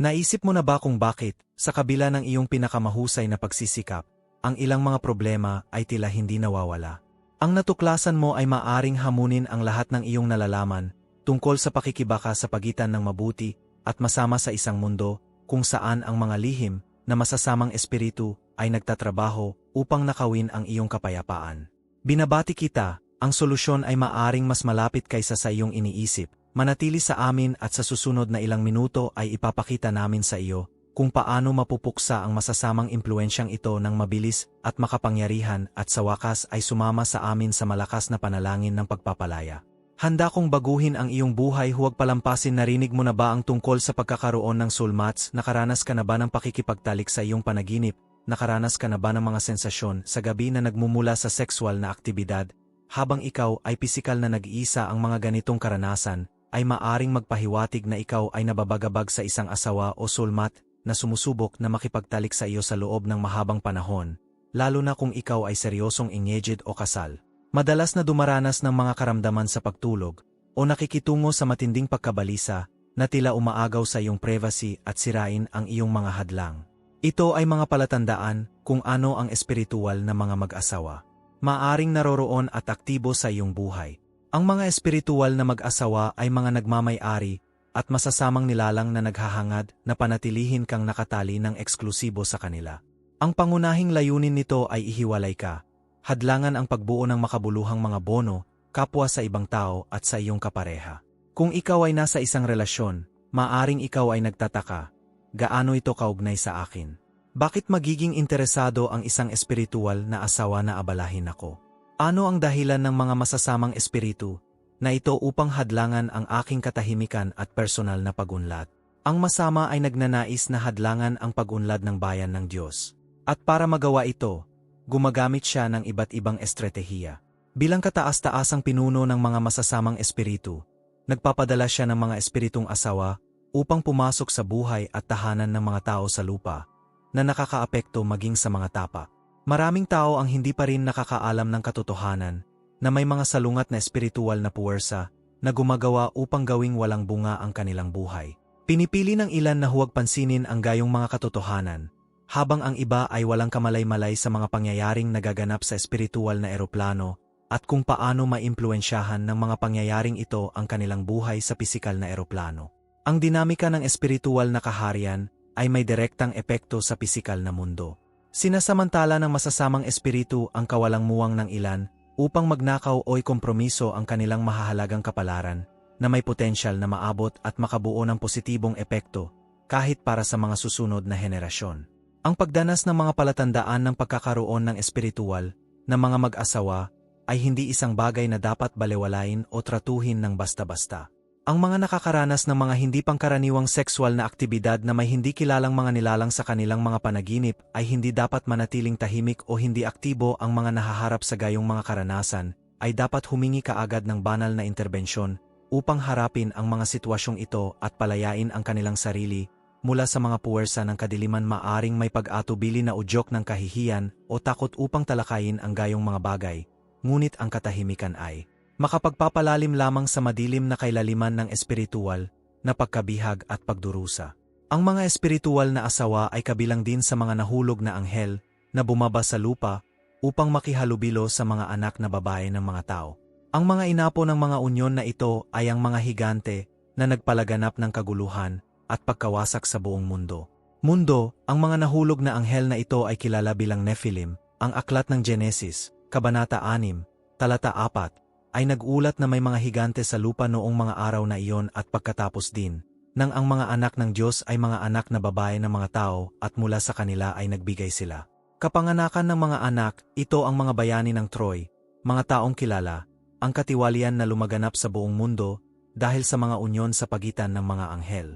Naisip mo na ba kung bakit, sa kabila ng iyong pinakamahusay na pagsisikap, ang ilang mga problema ay tila hindi nawawala? Ang natuklasan mo ay maaring hamunin ang lahat ng iyong nalalaman tungkol sa pakikibaka sa pagitan ng mabuti at masama sa isang mundo kung saan ang mga lihim na masasamang espiritu ay nagtatrabaho upang nakawin ang iyong kapayapaan. Binabati kita, ang solusyon ay maaring mas malapit kaysa sa iyong iniisip. Manatili sa amin at sa susunod na ilang minuto ay ipapakita namin sa iyo kung paano mapupuksa ang masasamang impluensyang ito ng mabilis at makapangyarihan at sa wakas ay sumama sa amin sa malakas na panalangin ng pagpapalaya. Handa kong baguhin ang iyong buhay huwag palampasin narinig mo na ba ang tungkol sa pagkakaroon ng soulmates nakaranas ka na ba ng pakikipagtalik sa iyong panaginip, nakaranas ka na ba ng mga sensasyon sa gabi na nagmumula sa sexual na aktibidad, habang ikaw ay pisikal na nag-iisa ang mga ganitong karanasan, ay maaring magpahiwatig na ikaw ay nababagabag sa isang asawa o soulmate na sumusubok na makipagtalik sa iyo sa loob ng mahabang panahon, lalo na kung ikaw ay seryosong engaged o kasal. Madalas na dumaranas ng mga karamdaman sa pagtulog o nakikitungo sa matinding pagkabalisa na tila umaagaw sa iyong privacy at sirain ang iyong mga hadlang. Ito ay mga palatandaan kung ano ang espiritual na mga mag-asawa. Maaring naroroon at aktibo sa iyong buhay. Ang mga espiritual na mag-asawa ay mga nagmamay-ari at masasamang nilalang na naghahangad na panatilihin kang nakatali ng eksklusibo sa kanila. Ang pangunahing layunin nito ay ihiwalay ka, hadlangan ang pagbuo ng makabuluhang mga bono, kapwa sa ibang tao at sa iyong kapareha. Kung ikaw ay nasa isang relasyon, maaring ikaw ay nagtataka, gaano ito kaugnay sa akin? Bakit magiging interesado ang isang espiritual na asawa na abalahin ako? Ano ang dahilan ng mga masasamang espiritu na ito upang hadlangan ang aking katahimikan at personal na pagunlad? Ang masama ay nagnanais na hadlangan ang pagunlad ng bayan ng Diyos. At para magawa ito, gumagamit siya ng iba't ibang estratehiya. Bilang kataas-taasang pinuno ng mga masasamang espiritu, nagpapadala siya ng mga espiritong asawa upang pumasok sa buhay at tahanan ng mga tao sa lupa na nakakaapekto maging sa mga tapa. Maraming tao ang hindi pa rin nakakaalam ng katotohanan na may mga salungat na espiritual na puwersa na gumagawa upang gawing walang bunga ang kanilang buhay. Pinipili ng ilan na huwag pansinin ang gayong mga katotohanan, habang ang iba ay walang kamalay-malay sa mga pangyayaring nagaganap sa espiritual na eroplano at kung paano maimpluensyahan ng mga pangyayaring ito ang kanilang buhay sa pisikal na eroplano. Ang dinamika ng espiritual na kaharian ay may direktang epekto sa pisikal na mundo. Sinasamantala ng masasamang espiritu ang kawalang muwang ng ilan upang magnakaw o'y kompromiso ang kanilang mahahalagang kapalaran na may potensyal na maabot at makabuo ng positibong epekto kahit para sa mga susunod na henerasyon. Ang pagdanas ng mga palatandaan ng pagkakaroon ng espiritual na mga mag-asawa ay hindi isang bagay na dapat balewalain o tratuhin ng basta-basta. Ang mga nakakaranas ng mga hindi pangkaraniwang sexual na aktibidad na may hindi kilalang mga nilalang sa kanilang mga panaginip ay hindi dapat manatiling tahimik o hindi aktibo ang mga nahaharap sa gayong mga karanasan, ay dapat humingi kaagad ng banal na interbensyon upang harapin ang mga sitwasyong ito at palayain ang kanilang sarili mula sa mga puwersa ng kadiliman maaring may pag-atubili na udyok ng kahihiyan o takot upang talakayin ang gayong mga bagay, ngunit ang katahimikan ay makapagpapalalim lamang sa madilim na kailaliman ng espiritual na pagkabihag at pagdurusa. Ang mga espiritual na asawa ay kabilang din sa mga nahulog na anghel na bumaba sa lupa upang makihalubilo sa mga anak na babae ng mga tao. Ang mga inapo ng mga unyon na ito ay ang mga higante na nagpalaganap ng kaguluhan at pagkawasak sa buong mundo. Mundo, ang mga nahulog na anghel na ito ay kilala bilang Nephilim, ang aklat ng Genesis, Kabanata 6, Talata 4, ay nagulat na may mga higante sa lupa noong mga araw na iyon at pagkatapos din, nang ang mga anak ng Diyos ay mga anak na babae ng mga tao at mula sa kanila ay nagbigay sila. Kapanganakan ng mga anak, ito ang mga bayani ng Troy, mga taong kilala, ang katiwalian na lumaganap sa buong mundo dahil sa mga unyon sa pagitan ng mga anghel.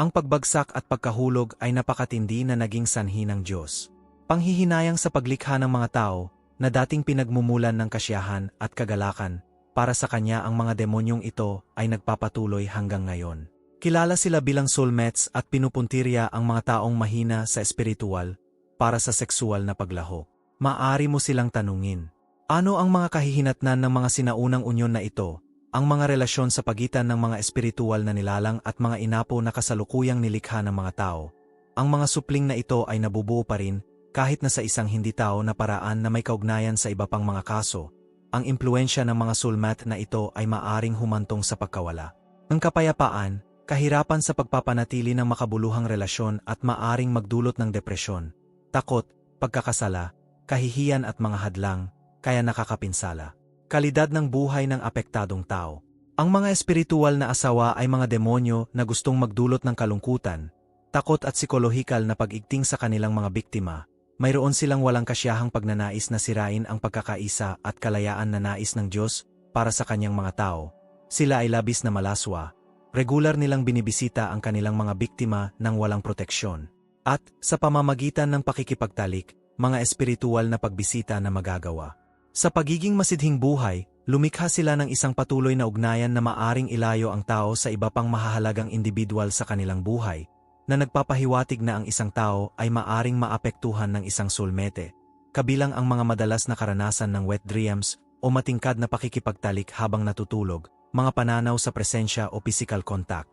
Ang pagbagsak at pagkahulog ay napakatindi na naging sanhi ng Diyos. Panghihinayang sa paglikha ng mga tao na dating pinagmumulan ng kasyahan at kagalakan para sa kanya ang mga demonyong ito ay nagpapatuloy hanggang ngayon. Kilala sila bilang soulmates at pinupuntirya ang mga taong mahina sa espiritual para sa sexual na paglaho. Maari mo silang tanungin, ano ang mga kahihinatnan ng mga sinaunang unyon na ito ang mga relasyon sa pagitan ng mga espiritual na nilalang at mga inapo na kasalukuyang nilikha ng mga tao. Ang mga supling na ito ay nabubuo pa rin kahit na sa isang hindi tao na paraan na may kaugnayan sa iba pang mga kaso. Ang impluensya ng mga soulmate na ito ay maaring humantong sa pagkawala. Ang kapayapaan, kahirapan sa pagpapanatili ng makabuluhang relasyon at maaring magdulot ng depresyon, takot, pagkakasala, kahihiyan at mga hadlang, kaya nakakapinsala. Kalidad ng buhay ng apektadong tao. Ang mga espiritual na asawa ay mga demonyo na gustong magdulot ng kalungkutan, takot at psikolohikal na pag-igting sa kanilang mga biktima. Mayroon silang walang kasyahang pagnanais na sirain ang pagkakaisa at kalayaan na nais ng Diyos para sa kanyang mga tao. Sila ay labis na malaswa. Regular nilang binibisita ang kanilang mga biktima ng walang proteksyon. At, sa pamamagitan ng pakikipagtalik, mga espiritual na pagbisita na magagawa. Sa pagiging masidhing buhay, lumikha sila ng isang patuloy na ugnayan na maaring ilayo ang tao sa iba pang mahahalagang individual sa kanilang buhay, na nagpapahiwatig na ang isang tao ay maaring maapektuhan ng isang soulmate, kabilang ang mga madalas na karanasan ng wet dreams o matingkad na pakikipagtalik habang natutulog, mga pananaw sa presensya o physical contact.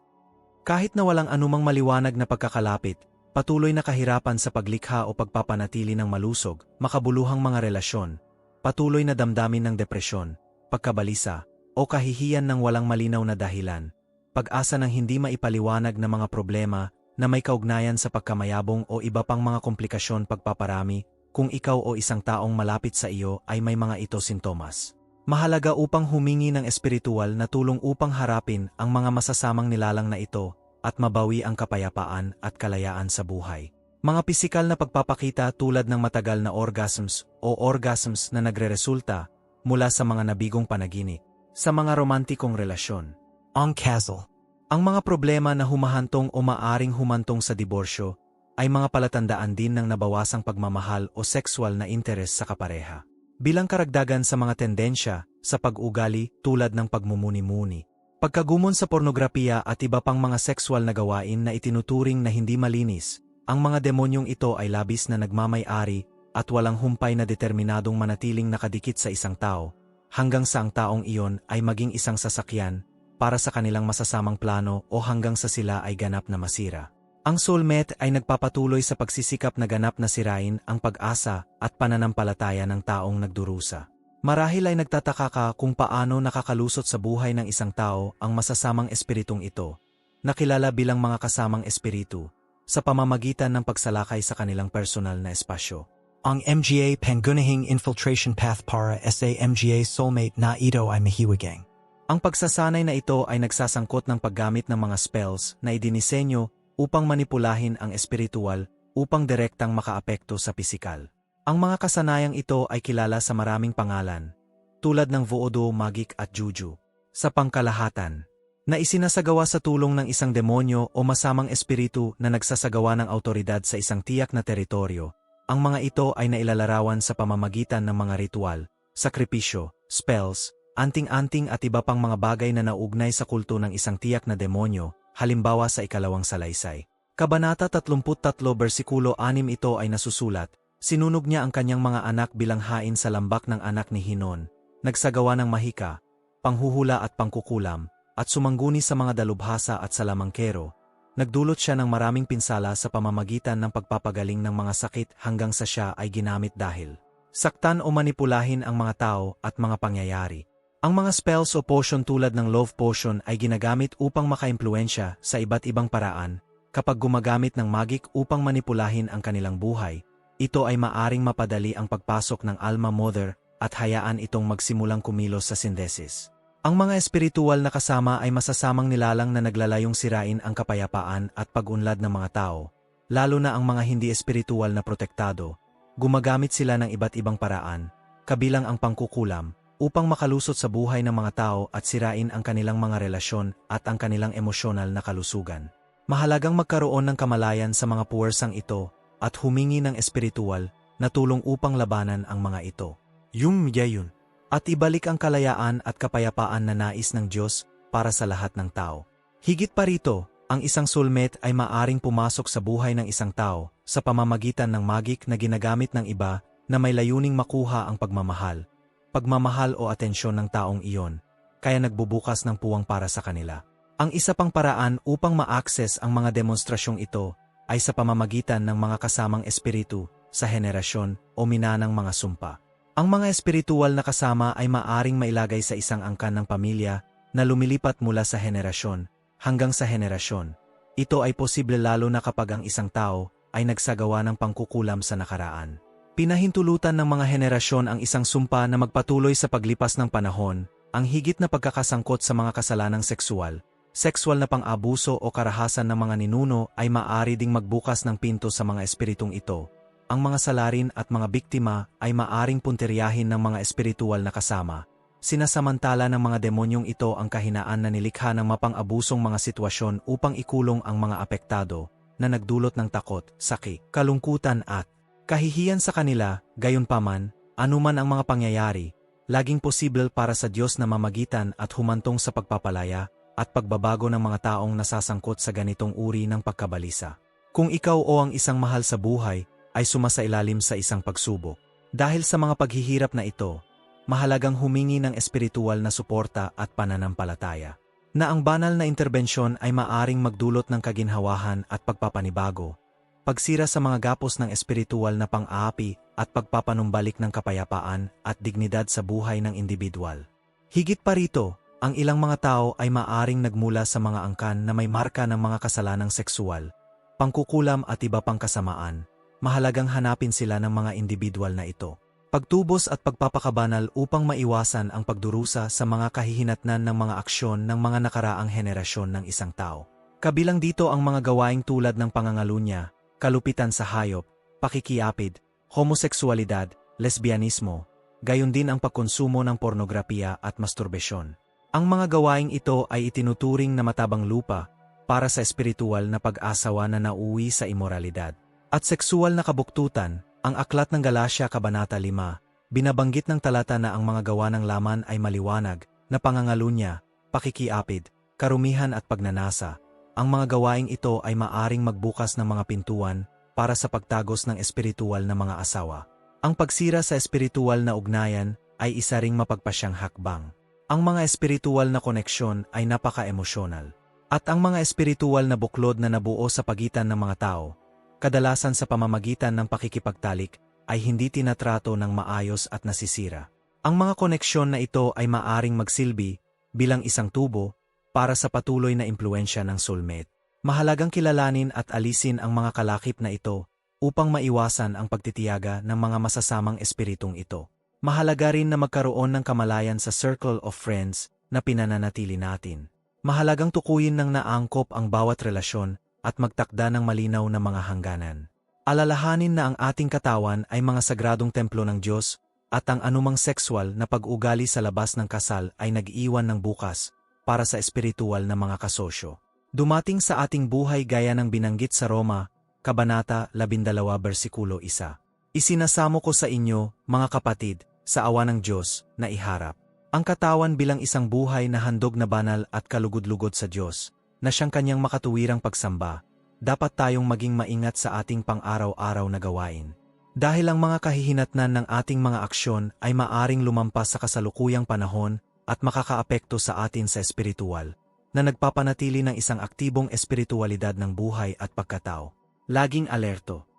Kahit na walang anumang maliwanag na pagkakalapit, patuloy na kahirapan sa paglikha o pagpapanatili ng malusog, makabuluhang mga relasyon, patuloy na damdamin ng depresyon, pagkabalisa, o kahihiyan ng walang malinaw na dahilan, pag-asa ng hindi maipaliwanag na mga problema na may kaugnayan sa pagkamayabong o iba pang mga komplikasyon pagpaparami, kung ikaw o isang taong malapit sa iyo ay may mga ito sintomas. Mahalaga upang humingi ng espiritual na tulong upang harapin ang mga masasamang nilalang na ito at mabawi ang kapayapaan at kalayaan sa buhay. Mga pisikal na pagpapakita tulad ng matagal na orgasms o orgasms na nagreresulta mula sa mga nabigong panaginip sa mga romantikong relasyon. Ang castle. Ang mga problema na humahantong o maaring humantong sa diborsyo ay mga palatandaan din ng nabawasang pagmamahal o sexual na interes sa kapareha. Bilang karagdagan sa mga tendensya sa pag-ugali tulad ng pagmumuni-muni, pagkagumon sa pornografiya at iba pang mga sexual na gawain na itinuturing na hindi malinis, ang mga demonyong ito ay labis na nagmamay-ari at walang humpay na determinadong manatiling nakadikit sa isang tao, hanggang sa ang taong iyon ay maging isang sasakyan para sa kanilang masasamang plano o hanggang sa sila ay ganap na masira. Ang soulmate ay nagpapatuloy sa pagsisikap na ganap na sirain ang pag-asa at pananampalataya ng taong nagdurusa. Marahil ay nagtataka ka kung paano nakakalusot sa buhay ng isang tao ang masasamang espiritong ito, nakilala bilang mga kasamang espiritu, sa pamamagitan ng pagsalakay sa kanilang personal na espasyo. Ang MGA Pangunahing Infiltration Path para sa MGA Soulmate na ito ay mahiwagang. Ang pagsasanay na ito ay nagsasangkot ng paggamit ng mga spells na idinisenyo upang manipulahin ang espiritual upang direktang makaapekto sa pisikal. Ang mga kasanayang ito ay kilala sa maraming pangalan, tulad ng voodoo, magic at juju. Sa pangkalahatan, na isinasagawa sa tulong ng isang demonyo o masamang espiritu na nagsasagawa ng autoridad sa isang tiyak na teritoryo. Ang mga ito ay nailalarawan sa pamamagitan ng mga ritual, sakripisyo, spells, anting-anting at iba pang mga bagay na naugnay sa kulto ng isang tiyak na demonyo, halimbawa sa ikalawang salaysay. Kabanata 33 versikulo 6 ito ay nasusulat, sinunog niya ang kanyang mga anak bilang hain sa lambak ng anak ni Hinon, nagsagawa ng mahika, panghuhula at pangkukulam, at sumangguni sa mga dalubhasa at salamangkero, nagdulot siya ng maraming pinsala sa pamamagitan ng pagpapagaling ng mga sakit hanggang sa siya ay ginamit dahil saktan o manipulahin ang mga tao at mga pangyayari. Ang mga spells o potion tulad ng love potion ay ginagamit upang makaimpluensya sa iba't ibang paraan. Kapag gumagamit ng magic upang manipulahin ang kanilang buhay, ito ay maaring mapadali ang pagpasok ng alma mother at hayaan itong magsimulang kumilos sa synthesis. Ang mga espiritual na kasama ay masasamang nilalang na naglalayong sirain ang kapayapaan at pag-unlad ng mga tao, lalo na ang mga hindi espiritual na protektado. Gumagamit sila ng iba't ibang paraan, kabilang ang pangkukulam, upang makalusot sa buhay ng mga tao at sirain ang kanilang mga relasyon at ang kanilang emosyonal na kalusugan. Mahalagang magkaroon ng kamalayan sa mga puwersang ito at humingi ng espiritual na tulong upang labanan ang mga ito. Yung yun at ibalik ang kalayaan at kapayapaan na nais ng Diyos para sa lahat ng tao. Higit pa rito, ang isang soulmate ay maaring pumasok sa buhay ng isang tao sa pamamagitan ng magic na ginagamit ng iba na may layuning makuha ang pagmamahal, pagmamahal o atensyon ng taong iyon. kaya nagbubukas ng puwang para sa kanila. Ang isa pang paraan upang ma-access ang mga demonstrasyong ito ay sa pamamagitan ng mga kasamang espiritu sa henerasyon o minanang mga sumpa. Ang mga espiritual na kasama ay maaring mailagay sa isang angkan ng pamilya na lumilipat mula sa henerasyon hanggang sa henerasyon. Ito ay posible lalo na kapag ang isang tao ay nagsagawa ng pangkukulam sa nakaraan. Pinahintulutan ng mga henerasyon ang isang sumpa na magpatuloy sa paglipas ng panahon, ang higit na pagkakasangkot sa mga kasalanang sexual, sexual na pang-abuso o karahasan ng mga ninuno ay maaari ding magbukas ng pinto sa mga espiritong ito. Ang mga salarin at mga biktima ay maaring punteriyahin ng mga espiritual na kasama. Sinasamantala ng mga demonyong ito ang kahinaan na nilikha ng mapang-abusong mga sitwasyon upang ikulong ang mga apektado na nagdulot ng takot, sakit, kalungkutan at Kahihiyan sa kanila, gayunpaman, anuman ang mga pangyayari, laging posible para sa Diyos na mamagitan at humantong sa pagpapalaya at pagbabago ng mga taong nasasangkot sa ganitong uri ng pagkabalisa. Kung ikaw o ang isang mahal sa buhay ay sumasailalim sa isang pagsubok, dahil sa mga paghihirap na ito, mahalagang humingi ng espiritual na suporta at pananampalataya, na ang banal na interbensyon ay maaring magdulot ng kaginhawahan at pagpapanibago, pagsira sa mga gapos ng espiritual na pang-aapi at pagpapanumbalik ng kapayapaan at dignidad sa buhay ng individual. Higit pa rito, ang ilang mga tao ay maaring nagmula sa mga angkan na may marka ng mga kasalanang sexual, pangkukulam at iba pang kasamaan. Mahalagang hanapin sila ng mga individual na ito. Pagtubos at pagpapakabanal upang maiwasan ang pagdurusa sa mga kahihinatnan ng mga aksyon ng mga nakaraang henerasyon ng isang tao. Kabilang dito ang mga gawaing tulad ng pangangalunya, kalupitan sa hayop, pakikiapid, homoseksualidad, lesbianismo, gayon din ang pagkonsumo ng pornografiya at masturbasyon. Ang mga gawaing ito ay itinuturing na matabang lupa para sa espiritual na pag-asawa na nauwi sa imoralidad. At seksual na kabuktutan, ang aklat ng Galasya Kabanata 5, binabanggit ng talata na ang mga gawa ng laman ay maliwanag, na pangangalunya, pakikiapid, karumihan at pagnanasa, ang mga gawaing ito ay maaring magbukas ng mga pintuan para sa pagtagos ng espiritual na mga asawa. Ang pagsira sa espiritual na ugnayan ay isa ring mapagpasyang hakbang. Ang mga espiritual na koneksyon ay napaka-emosyonal. At ang mga espiritual na buklod na nabuo sa pagitan ng mga tao, kadalasan sa pamamagitan ng pakikipagtalik, ay hindi tinatrato ng maayos at nasisira. Ang mga koneksyon na ito ay maaring magsilbi bilang isang tubo para sa patuloy na impluensya ng soulmate. Mahalagang kilalanin at alisin ang mga kalakip na ito upang maiwasan ang pagtitiyaga ng mga masasamang espiritong ito. Mahalaga rin na magkaroon ng kamalayan sa circle of friends na pinananatili natin. Mahalagang tukuyin ng naangkop ang bawat relasyon at magtakda ng malinaw na mga hangganan. Alalahanin na ang ating katawan ay mga sagradong templo ng Diyos at ang anumang sexual na pag-ugali sa labas ng kasal ay nag-iwan ng bukas para sa espiritual na mga kasosyo. Dumating sa ating buhay gaya ng binanggit sa Roma, Kabanata 12 versikulo 1. Isinasamo ko sa inyo, mga kapatid, sa awa ng Diyos, na iharap. Ang katawan bilang isang buhay na handog na banal at kalugod-lugod sa Diyos, na siyang kanyang makatuwirang pagsamba, dapat tayong maging maingat sa ating pang-araw-araw na gawain. Dahil ang mga kahihinatnan ng ating mga aksyon ay maaring lumampas sa kasalukuyang panahon at makakaapekto sa atin sa espiritual, na nagpapanatili ng isang aktibong espiritualidad ng buhay at pagkatao. Laging alerto.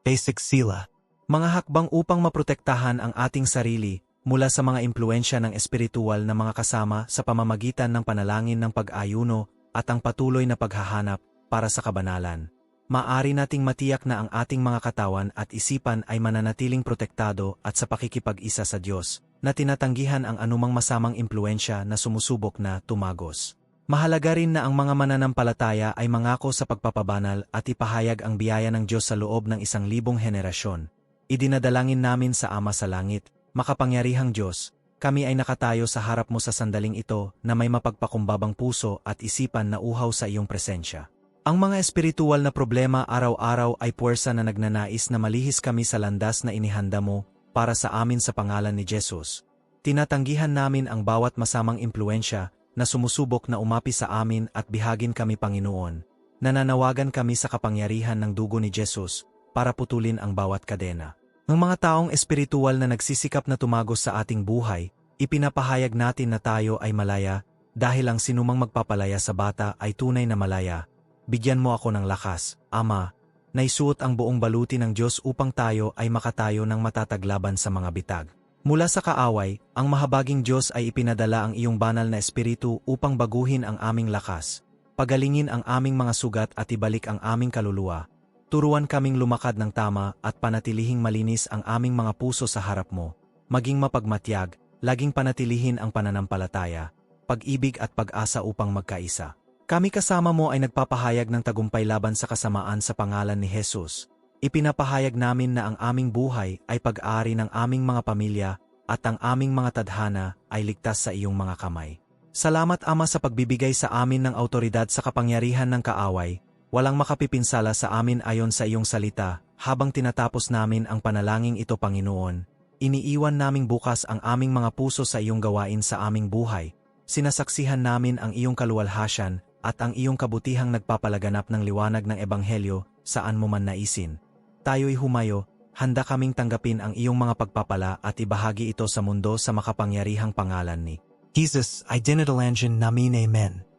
Basic Sila. Mga hakbang upang maprotektahan ang ating sarili mula sa mga impluensya ng espiritual na mga kasama sa pamamagitan ng panalangin ng pag-ayuno at ang patuloy na paghahanap para sa kabanalan. Maari nating matiyak na ang ating mga katawan at isipan ay mananatiling protektado at sa pakikipag-isa sa Diyos, na tinatanggihan ang anumang masamang impluensya na sumusubok na tumagos. Mahalaga rin na ang mga mananampalataya ay mangako sa pagpapabanal at ipahayag ang biyaya ng Diyos sa loob ng isang libong henerasyon. Idinadalangin namin sa Ama sa Langit, makapangyarihang Diyos, kami ay nakatayo sa harap mo sa sandaling ito na may mapagpakumbabang puso at isipan na uhaw sa iyong presensya. Ang mga espiritual na problema araw-araw ay puwersa na nagnanais na malihis kami sa landas na inihanda mo para sa amin sa pangalan ni Jesus. Tinatanggihan namin ang bawat masamang impluensya na sumusubok na umapi sa amin at bihagin kami Panginoon. Nananawagan kami sa kapangyarihan ng dugo ni Jesus para putulin ang bawat kadena. Ng mga taong espiritual na nagsisikap na tumagos sa ating buhay, ipinapahayag natin na tayo ay malaya dahil ang sinumang magpapalaya sa bata ay tunay na malaya. Bigyan mo ako ng lakas, Ama, naisuot ang buong baluti ng Diyos upang tayo ay makatayo ng matataglaban sa mga bitag. Mula sa kaaway, ang mahabaging Diyos ay ipinadala ang iyong banal na espiritu upang baguhin ang aming lakas, pagalingin ang aming mga sugat at ibalik ang aming kaluluwa. Turuan kaming lumakad ng tama at panatilihing malinis ang aming mga puso sa harap mo. Maging mapagmatyag, laging panatilihin ang pananampalataya, pag-ibig at pag-asa upang magkaisa. Kami kasama mo ay nagpapahayag ng tagumpay laban sa kasamaan sa pangalan ni Jesus. Ipinapahayag namin na ang aming buhay ay pag-aari ng aming mga pamilya at ang aming mga tadhana ay ligtas sa iyong mga kamay. Salamat Ama sa pagbibigay sa amin ng autoridad sa kapangyarihan ng kaaway, walang makapipinsala sa amin ayon sa iyong salita, habang tinatapos namin ang panalangin ito Panginoon. Iniiwan naming bukas ang aming mga puso sa iyong gawain sa aming buhay. Sinasaksihan namin ang iyong kaluwalhasyan at ang iyong kabutihang nagpapalaganap ng liwanag ng Ebanghelyo saan mo man naisin. Tayo'y humayo, handa kaming tanggapin ang iyong mga pagpapala at ibahagi ito sa mundo sa makapangyarihang pangalan ni Jesus, identitalangen namin amen.